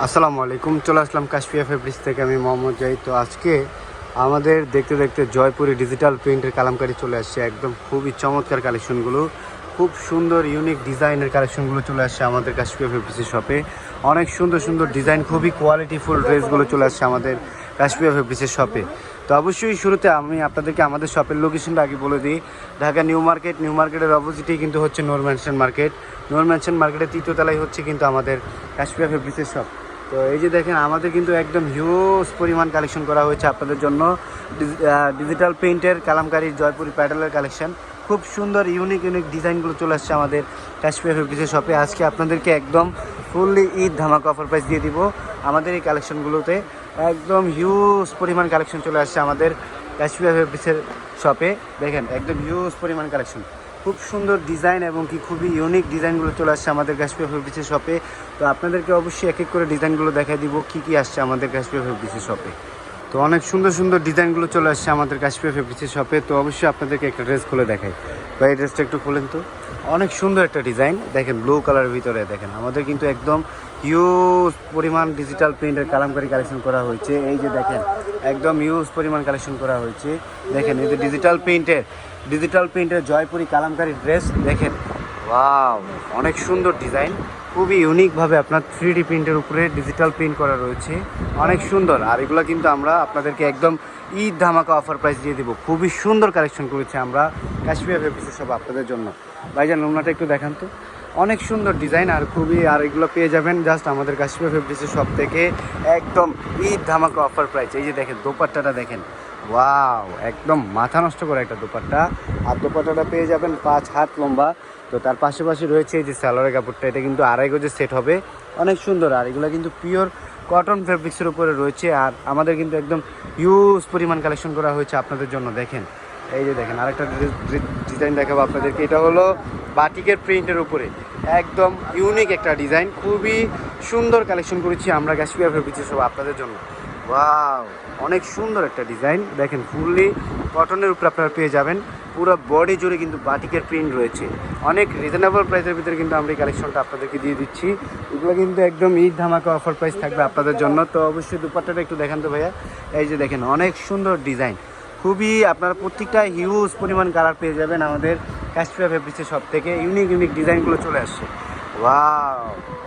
আসসালামু আলাইকুম, চলে আসলাম কাশফিয়া ফেব্রিক্স থেকে আমি মোহাম্মদ জাহিদ। তো আজকে আমাদের দেখতে দেখতে জয়পুরি ডিজিটাল প্রিন্টের কালামকারি চলে আসছে। একদম খুবই চমৎকার কালেকশনগুলো খুব সুন্দর ইউনিক ডিজাইনের কালেকশনগুলো চলে আসছে আমাদের কাশফিয়া ফেব্রিক্সের শপে অনেক সুন্দর সুন্দর ডিজাইন খুবই কোয়ালিটিফুল ড্রেসগুলো চলে আসছে আমাদের কাশফিয়া ফেব্রিক্সের শপে তো অবশ্যই শুরুতে আমি আপনাদেরকে আমাদের শপের লোকেশনটা আগে বলে দিই। ঢাকা নিউ মার্কেট, নিউ মার্কেটের অপোজিটেই কিন্তু হচ্ছে Noor mansion market. Noor mansion মার্কেটের তৃতীয় তলায় হচ্ছে কিন্তু আমাদের কাশফিয়া ফেব্রিক্সের শপ তো এই যে দেখেন, আমাদের কিন্তু একদম হিউজ পরিমাণ কালেকশন করা হয়েছে আপনাদের জন্য। ডিজিটাল পেইন্টের কালামকারীর জয়পুরি প্যাডেলের কালেকশন খুব সুন্দর ইউনিক ইউনিক ডিজাইনগুলো চলে আসছে আমাদের কাশ্মীর ফেব্রিক্সের শপে আজকে আপনাদেরকে একদম ফুললি ঈদ ধামাকা অফার প্রাইস দিয়ে দিব আমাদের এই কালেকশনগুলোতে একদম হিউজ পরিমাণ কালেকশন চলে আসছে আমাদের ফেব্রিক্সের শপে দেখেন, একদম হিউজ পরিমাণ কালেকশন খুব সুন্দর ডিজাইন এবং কি খুবই ইউনিক ডিজাইনগুলো চলে আসছে আমাদের কাশ্মীর ফেব্রিক্সের শপে তো আপনাদেরকে অবশ্যই এক এক করে ডিজাইনগুলো দেখাই দিব, কি কি আসছে আমাদের কাশ্মীর ফেব্রিক্সের শপে তো অনেক সুন্দর সুন্দর ডিজাইনগুলো চলে আসছে আমাদের কাশ্মীর ফেব্রিক্সের শপে তো অবশ্যই আপনাদেরকে একটা ড্রেস খুলে দেখাই। তো এই ড্রেসটা একটু খুলেন তো। অনেক সুন্দর একটা ডিজাইন। দেখেন ব্লু কালারের ভিতরে দেখেন, আমাদের কিন্তু একদম হিউজ পরিমাণ ডিজিটাল প্রিন্টের কালামকারি কালেকশন করা হয়েছে। এই যে দেখেন, একদম হিউজ পরিমাণ কালেকশন করা হয়েছে। দেখেন, এই যে ডিজিটাল প্রিন্টের ডিজিটাল প্রিন্টের জয়পুরি কালামকারি ড্রেস দেখেন ওয়াও অনেক সুন্দর ডিজাইন খুবই ইউনিকভাবে আপনার থ্রি ডি প্রিন্টের উপরে ডিজিটাল প্রিন্ট করা রয়েছে। অনেক সুন্দর। আর এগুলো কিন্তু আমরা আপনাদেরকে একদম ঈদ ধামাকা অফার প্রাইস দিয়ে দিব। খুবই সুন্দর কালেকশন করেছি আমরা কাশ্মীর ভেবেছি সব আপনাদের জন্য। ভাইজান নোমনাটা একটু দেখান তো। অনেক সুন্দর ডিজাইন আর খুবই, আর এগুলো পেয়ে যাবেন জাস্ট আমাদের কাশ্মীর ফেব্রিক্সের সব থেকে একদম ঈদ ধামাকা অফার প্রাইস এই যে দেখেন, দোপাট্টাটা দেখেন। ওয়াও একদম মাথা নষ্ট করে একটা দোপাট্টা। আর দোপাট্টাটা পেয়ে যাবেন পাঁচ হাত লম্বা। তো তার পাশাপাশি রয়েছে এই যে স্যালোয়ারের কাপড়টা, এটা কিন্তু আড়াই গজের সেট হবে। অনেক সুন্দর, আর এগুলো কিন্তু পিওর কটন ফেব্রিক্সের উপরে রয়েছে, আর আমাদের কিন্তু একদম হিউজ পরিমাণ কালেকশন করা হয়েছে আপনাদের জন্য, দেখেন। এই যে দেখেন, আরেকটা ডিজাইন দেখাবো আপনাদেরকে, এটা হলো বাটিকের প্রিন্টের উপরে। একদম ইউনিক একটা ডিজাইন খুবই সুন্দর কালেকশন করেছি আমরা কাশ্মীর ফেব্রিক্সের সব আপনাদের জন্য। ওয়াও অনেক সুন্দর একটা ডিজাইন দেখেন ফুললি কটনের উপরে আপনারা পেয়ে যাবেন। পুরো বডি জুড়ে কিন্তু বাটিকের প্রিন্ট রয়েছে। অনেক রিজনেবল প্রাইসের ভিতরে কিন্তু আমরা এই কালেকশনটা আপনাদেরকে দিয়ে দিচ্ছি। এগুলো কিন্তু একদম ঈদ ধামাকা অফার প্রাইস থাকবে আপনাদের জন্য। তো অবশ্যই দুপাট্টাটা একটু দেখান তো ভাইয়া। এই যে দেখেন, অনেক সুন্দর ডিজাইন খুবই আপনারা প্রত্যেকটা হিউজ পরিমাণ কালার পেয়ে যাবেন আমাদের কাশ্মীর ফেব্রিক্সের সব থেকে। ইউনিক ইউনিক ডিজাইনগুলো চলে আসছে। ওয়াও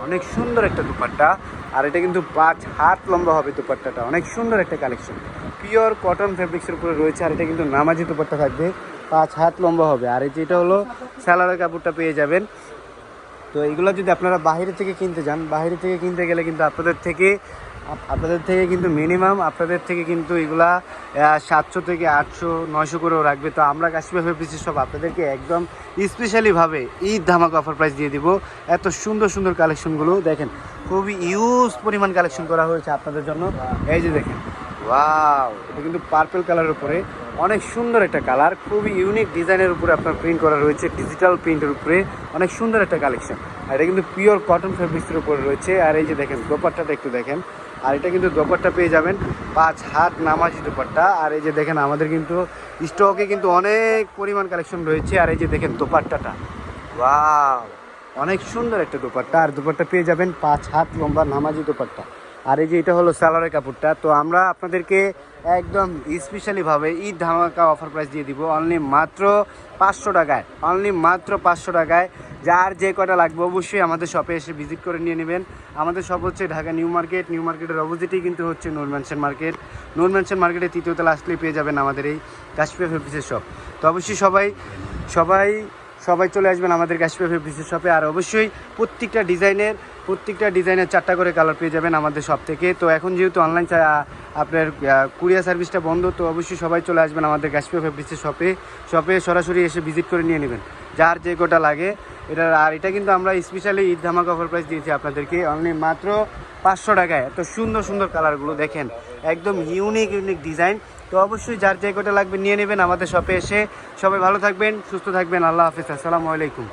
অনেক সুন্দর একটা দুপাট্টা। আর এটা কিন্তু পাঁচ হাত লম্বা হবে দুপাট্টাটা। অনেক সুন্দর একটা কালেকশন পিওর কটন ফেব্রিক্সের উপরে রয়েছে, আর এটা কিন্তু নামাজি দুপাট্টা থাকবে। পাঁচ হাত লম্বা হবে। আর এই যেটা হলো স্যালারের কাপড়টা পেয়ে যাবেন। তো এগুলো যদি আপনারা বাহিরে থেকে কিনতে যান বাহিরে থেকে কিনতে গেলে কিন্তু আপনাদের থেকে আপনাদের থেকে কিন্তু মিনিমাম আপনাদের থেকে কিন্তু এগুলা সাতশো থেকে আটশো, নয়শো করেও রাখবে। তো আমরা কাশ্মীর ফেব্রিক্সের সব আপনাদেরকে একদম স্পেশালিভাবে ঈদ ধামাকা অফার প্রাইস দিয়ে দিব। এত সুন্দর সুন্দর কালেকশনগুলো দেখেন, খুবই ইউজ পরিমাণ কালেকশন করা হয়েছে আপনাদের জন্য। এই যে দেখেন ওয়াও এটা কিন্তু পার্পেল কালারের উপরে অনেক সুন্দর একটা কালার খুবই ইউনিক ডিজাইনের উপরে আপনার প্রিন্ট করা রয়েছে ডিজিটাল প্রিন্টের উপরে অনেক সুন্দর একটা কালেকশন আর এটা কিন্তু পিওর কটন ফেব্রিক্সের উপরে রয়েছে। আর এই যে দেখেন, দোপাট্টাটা একটু দেখেন আর এটা কিন্তু দোপাট্টা পেয়ে যাবেন। পাঁচ হাত নামাজি দোপাট্টা। আর এই যে দেখেন, আমাদের কিন্তু স্টকে কিন্তু অনেক পরিমাণ কালেকশন রয়েছে। আর এই যে দেখেন দোপাট্টাটা। ওয়াও! অনেক সুন্দর একটা দোপাট্টা। আর দোপাট্টা পেয়ে যাবেন পাঁচ হাত লম্বা নামাজি দোপাট্টা। আর এই যে এটা হলো স্যালোয়ারের কাপড়টা, তো আমরা আপনাদেরকে একদম স্পেশালিভাবে ঈদ ধামাকা অফার প্রাইস দিয়ে দিব অনলি মাত্র পাঁচশো টাকায় অনলি মাত্র পাঁচশো টাকায়। যার যে কটা লাগবে অবশ্যই আমাদের শপে এসে ভিজিট করে নিয়ে নেবেন। আমাদের শপ হচ্ছে ঢাকা নিউ মার্কেট, নিউ মার্কেটের অপোজিটেই কিন্তু হচ্ছে Noor mansion market. Noor mansion মার্কেটের তৃতীয় তলা আসলেই পেয়ে যাবেন আমাদের এই কাশ্মীর ফেব্রিক্সের শপ তো অবশ্যই সবাই সবাই সবাই চলে আসবেন আমাদের কাশিপাফি বিসি শপে আর অবশ্যই প্রত্যেকটা ডিজাইনের প্রত্যেকটা ডিজাইনের চারটা করে কালার পেয়ে যাবেন আমাদের শপ থেকে। তো এখন যেহেতু অনলাইন আপনার কুরিয়ার সার্ভিসটা বন্ধ, তো অবশ্যই সবাই চলে আসবেন আমাদের কাশ্মীর ফেব্রিক্সের শপে। শপে সরাসরি এসে ভিজিট করে নিয়ে নেবেন, যার যে কোটা লাগে। এটা আর এটা কিন্তু আমরা স্পেশালি ঈদ ধামাকা অফার প্রাইস দিয়েছি আপনাদেরকে, অনলি মাত্র পাঁচশো টাকায়। এত সুন্দর সুন্দর কালারগুলো দেখেন, একদম ইউনিক ইউনিক ডিজাইন তো অবশ্যই যার যে কোটা লাগবে নিয়ে নেবেন আমাদের শপে এসে। সবাই ভালো থাকবেন, সুস্থ থাকবেন, আল্লাহ হাফিজ, আসসালামু আলাইকুম।